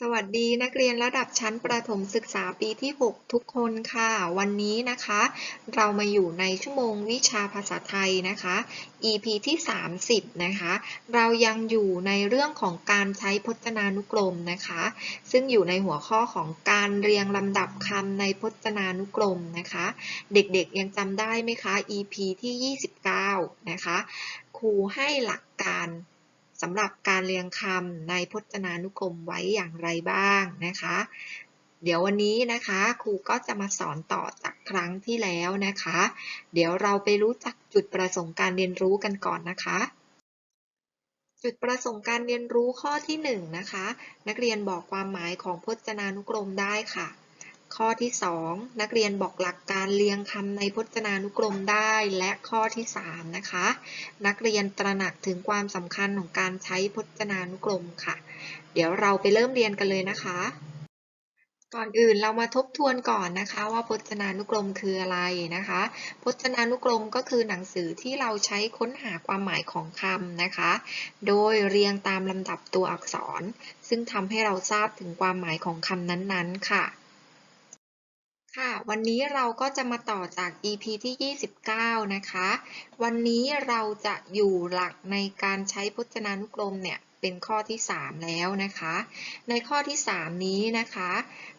สวัสดีนักเรียนระดับชั้นประถมศึกษาปีที่ 6 ทุกคนค่ะ วันนี้นะคะ เรามาอยู่ในชั่วโมงวิชาภาษาไทยนะคะ EP ที่ 30 นะคะ เรายังอยู่ในเรื่องของการใช้พจนานุกรมนะคะ ซึ่งอยู่ในหัวข้อของการเรียงลำดับคำในพจนานุกรมนะคะ เด็กๆยังจำได้ไหมคะ EP ที่ 29 นะคะครูให้หลักการ สำหรับการเรียงคำในพจนานุกรมไว้อย่างไรบ้างนะคะ เดี๋ยววันนี้นะคะครูก็จะมาสอนต่อจากครั้งที่แล้วนะคะ เดี๋ยวเราไปรู้จักจุดประสงค์การเรียนรู้กันก่อนนะคะ จุดประสงค์การเรียนรู้ข้อที่1นนะคะ นักเรียนบอกความหมายของพจนานุกรมได้ค่ะ ข้อที่ 2 นักเรียนบอกหลักการเรียงคำในพจนานุกรมได้ และข้อที่ 3 นะคะ นักเรียนตระหนักถึงความสำคัญของการใช้พจนานุกรมค่ะ เดี๋ยวเราไปเริ่มเรียนกันเลยนะคะ ก่อนอื่นเรามาทบทวนก่อนนะคะ ว่าพจนานุกรมคืออะไรนะคะ พจนานุกรมก็คือหนังสือที่เราใช้ค้นหาความหมายของคำนะคะ โดยเรียงตามลำดับตัวอักษร ซึ่งทำให้เราทราบถึงความหมายของคำนั้นๆ ค่ะ ค่ะ วันนี้เราก็จะมาต่อจาก EP ที่ 29 นะคะ วันนี้เราจะอยู่หลักในการใช้พจนานุกรมเนี่ยเป็นข้อที่ 3 แล้วนะคะ ในข้อที่ 3 นี้นะคะ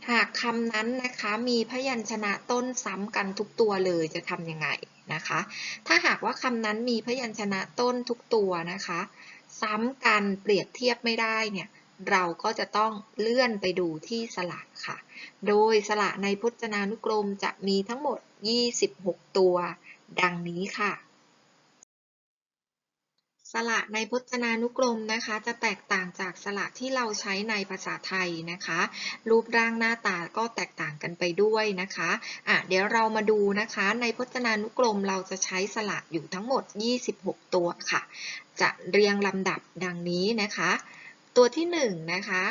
หากคำนั้นนะคะมีพยัญชนะต้นซ้ำกันทุกตัวเลยจะทำยังไงนะคะ ถ้าหากว่าคำนั้นมีพยัญชนะต้นทุกตัวนะคะ ซ้ำกันเปรียบเทียบไม่ได้เนี่ย เราก็จะต้องเลื่อนไปดูที่สระค่ะ โดยสระในพจนานุกรมจะมีทั้งหมด 26 ตัว ดังนี้ค่ะ สระในพจนานุกรมนะคะ จะแตกต่างจากสระที่เราใช้ในภาษาไทยนะคะ รูปร่างหน้าตาก็แตกต่างกันไปด้วยนะคะอะเดี๋ยวเรามาดูนะคะ ในพจนานุกรมเราจะใช้สระอยู่ทั้งหมด 26 ตัวค่ะ จะเรียงลำดับดังนี้นะคะ ตัวที่1นนะคะ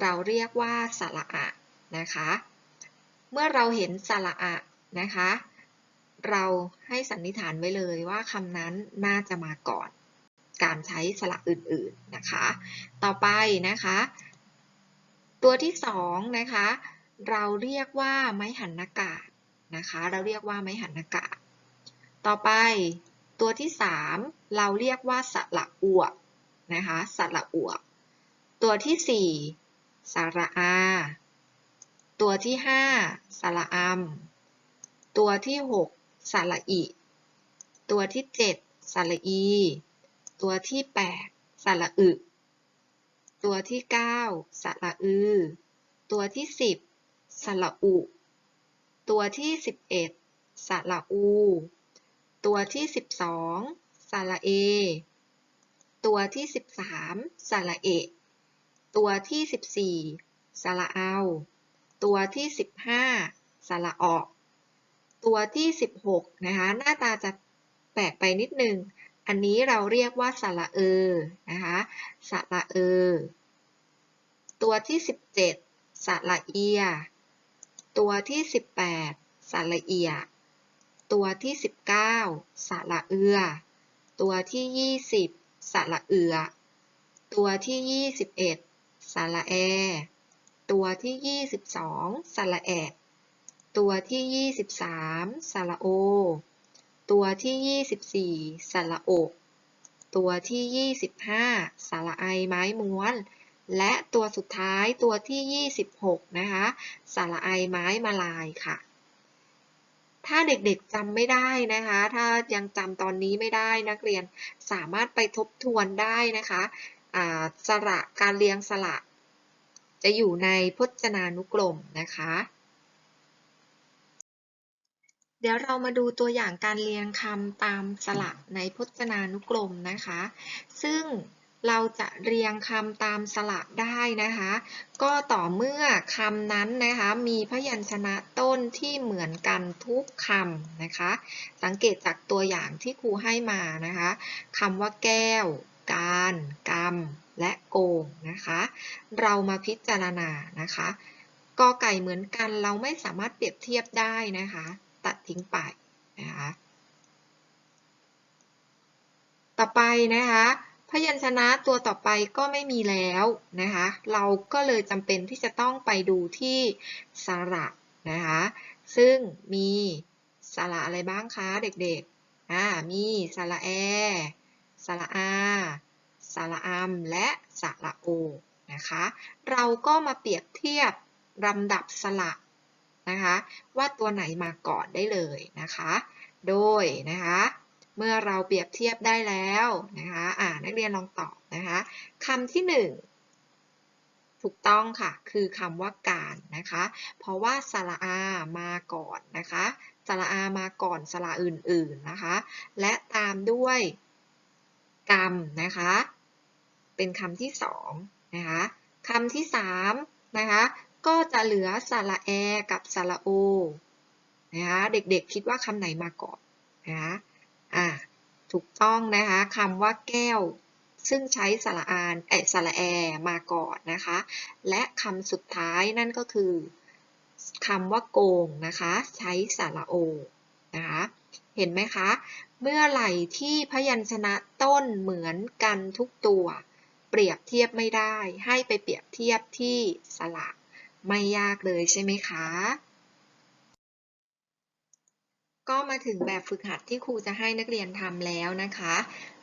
เราเรียกว่าสระอะนะคะ เมื่อเราเห็นสระอะนะคะ เราให้สันนิษฐานไว้เลยว่าคำนั้นน่าจะมาก่อน การใช้สระอื่นๆนะคะ ต่อไปนะคะ ตัวที่2นะคะ เราเรียกว่าไม้หันอากาศนะคะ เราเรียกว่าไม้หันอากาศ ต่อไปตัวที่ 3 เราเรียกว่าสระอวกนะคะสระอวก ตัวที่4สระอา ตัวที่5สระอัม ตัวที่6สระอิ ตัวที่7สระอี ตัวที่8สระอึ ตัวที่9สระอือ ตัวที่10สระอุ ตัวที่11สระอู ตัวที่12สองสระเอ ตัวที่13สระเอะ ตัวที่ 14สระเอา ตัวที่ 15สระออก ตัวที่ 16นะคะหน้าตาจะแปลกไปนิดนึง อันนี้เราเรียกว่าสระเออนะคะสระเออ ตัวที่ 17สระเอีย ตัวที่ 18สระเอีย ตัวที่ 19สระเอือ ตัวที่ 20สระเอือ ตัวที่ 21 สระแอ ตัวที่ 22 สระแอะตัวที่ 23 สระโอ ตัวที่ 24 สระโอตัวที่ 25 สระไอไม้ม้วน และตัวสุดท้ายตัวที่ 26 นะคะ สระไอไม้มาลายค่ะ ถ้าเด็กๆจำไม่ได้นะคะ ถ้ายังจำตอนนี้ไม่ได้นักเรียนสามารถไปทบทวนได้นะคะ สระการเรียงสระ จะอยู่ในพจนานุกรมนะคะ เดี๋ยวเรามาดูตัวอย่างการเรียงคำตามสระในพจนานุกรมนะคะ ซึ่งเราจะเรียงคำตามสระได้นะคะ ก็ต่อเมื่อคำนั้นนะคะมีพยัญชนะต้นที่เหมือนกันทุกคำนะคะ สังเกตจากตัวอย่างที่ครูให้มานะคะคำว่าแก้ว การ กรรม และโกงนะคะ เรามาพิจารณานะคะกอไก่เหมือนกันเราไม่สามารถเปรียบเทียบได้นะคะ ตัดทิ้งไปนะคะต่อไปนะคะพยัญชนะตัวต่อไปก็ไม่มีแล้วนะคะเราก็เลยจำเป็นที่จะต้องไปดูที่สระนะคะซึ่งมีสระอะไรบ้างคะเด็กๆอ่ามีสระแอ สระอา สระอัม และสระโอ นะคะ เราก็มาเปรียบเทียบลำดับสระนะคะ ว่าตัวไหนมาก่อนได้เลยนะคะ โดยนะคะ เมื่อเราเปรียบเทียบได้แล้วนะคะ อ่า นักเรียนลองตอบนะคะคำที่หนึ่งถูกต้องค่ะ คือคำว่าการนะคะ เพราะว่าสระอา มาก่อนนะคะ สระอา มาก่อนสระอื่นๆนะคะ และตามด้วย กรรมนะคะ เป็นคำที่สองนะคะคำที่สามนะคะ ก็จะเหลือสระแอกับสระโอนะคะเด็กๆคิดว่าคำไหนมาก่อนนะคะอ่าถูกต้องนะคะคำว่าแก้ว ซึ่งใช้สระอานเอสระแอมาก่อนนะคะ และคำสุดท้ายนั่นก็คือคำว่าโกงนะคะ ใช้สระโอนะคะ เห็นไหมคะ เมื่อไหร่ที่พยัญชนะต้นเหมือนกันทุกตัว เปรียบเทียบไม่ได้ ให้ไปเปรียบเทียบที่สระไม่ยากเลยใช่ไหมคะ ก็มาถึงแบบฝึกหัดที่ครูจะให้นักเรียนทำแล้วนะคะ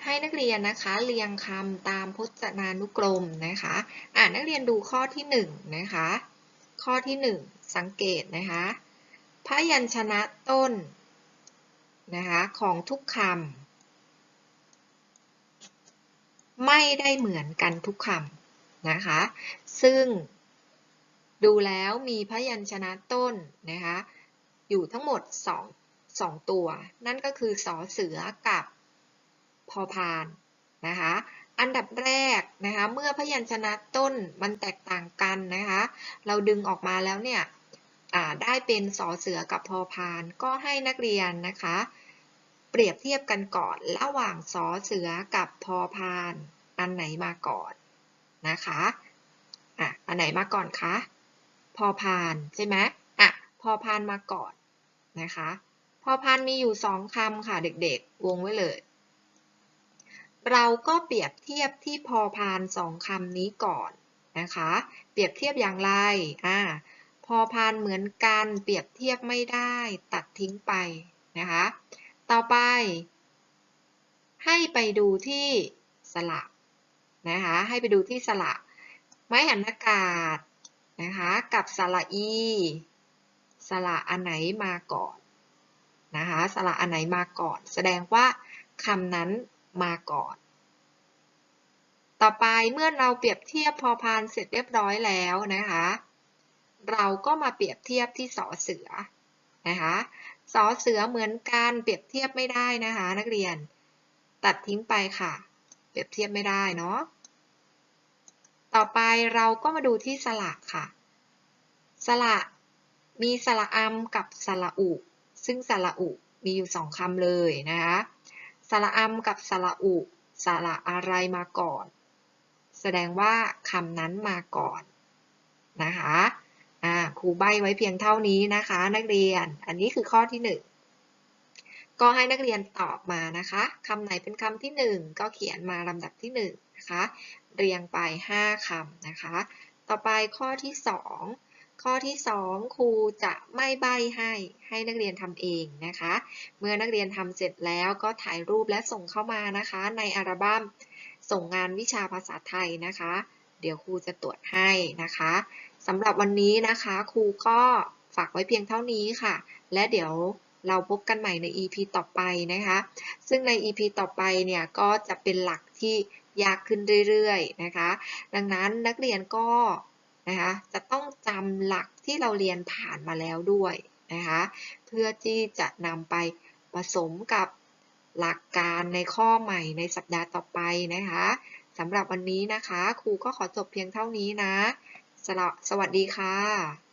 ให้นักเรียนนะคะเรียงคำตามพจนานุกรมนะคะอ่านักเรียนดูข้อที่หนึ่งนะคะ ข้อที่หนึ่งสังเกตนะคะ พยัญชนะต้น นะคะของทุกคำไม่ได้เหมือนกันทุกคำนะคะ ซึ่งดูแล้วมีพยัญชนะต้นนะคะอยู่ทั้งหมด2 2ตัว นั่นก็คือสอเสือกับพอพานนะคะอันดับแรกนะคะเมื่อพยัญชนะต้นมันแตกต่างกันนะคะเราดึงออกมาแล้วเนี่ย ได้เป็นสอเสือกับพอพาน ก็ให้นักเรียนนะคะ เปรียบเทียบกันก่อนระหว่างสอเสือกับพอพาน อันไหนมาก่อนนะคะอะอันไหนมาก่อนคะพอพานใช่ไหมอะพอพานมาก่อนนะคะพอพานมีอยู่สองคำค่ะเด็กๆ วงไว้เลย เราก็เปรียบเทียบที่พอพานสองคำนี้ก่อนนะคะ เปรียบเทียบอย่างไรอ่า พอพานเหมือนกันเปรียบเทียบไม่ได้ตัดทิ้งไปนะคะ ต่อไป ให้ไปดูที่สระนะคะให้ไปดูที่สระไม้หันอากาศนะคะกับสระอีสระอันไหนมาก่อนนะคะสระอันไหนมาก่อน แสดงว่าคำนั้นมาก่อน ต่อไปเมื่อเราเปรียบเทียบพอพานเสร็จเรียบร้อยแล้วนะคะ เราก็มาเปรียบเทียบที่สอเสือนะคะสอเสือเหมือนกันเปรียบเทียบไม่ได้นะคะ นักเรียน ตัดทิ้งไปค่ะ เปรียบเทียบไม่ได้เนาะต่อไปเราก็มาดูที่สระค่ะ สระมีสระอัมกับสระอุ ซึ่งสระอุมีอยู่สองคำเลยนะคะสระอัมกับสระอุสระอะไรมาก่อน แสดงว่าคำนั้นมาก่อนนะคะ อ่าครูใบไว้เพียงเท่านี้นะคะ นักเรียน อันนี้คือข้อที่ 1 ก็ให้นักเรียนตอบมานะคะคำไหนเป็นคำที่ 1 ก็เขียนมาลำดับที่1นะคะเรียงไป 5คำนะคะ ต่อไปข้อที่ 2 ข้อที่ 2 ครูจะไม่ใบให้ให้นักเรียนทำเองนะคะ เมื่อนักเรียนทำเสร็จแล้วก็ถ่ายรูปและส่งเข้ามานะคะ ในอัลบั้มส่งงานวิชาภาษาไทยนะคะ เดี๋ยวครูจะตรวจให้นะคะสำหรับวันนี้นะคะครูก็ฝากไว้เพียงเท่านี้ค่ะ และเดี๋ยวเราพบกันใหม่ใน EP ต่อไปนะคะ ซึ่งใน EP ต่อไปเนี่ยก็จะเป็นหลักที่ยากขึ้นเรื่อยๆนะคะ ดังนั้นนักเรียนก็นะคะจะต้องจำหลักที่เราเรียนผ่านมาแล้วด้วยนะคะเพื่อที่จะนำไปผสมกับหลักการในข้อใหม่ในสัปดาห์ต่อไปนะคะ สำหรับวันนี้นะคะ ครูก็ขอจบเพียงเท่านี้นะ สวัสดีค่ะ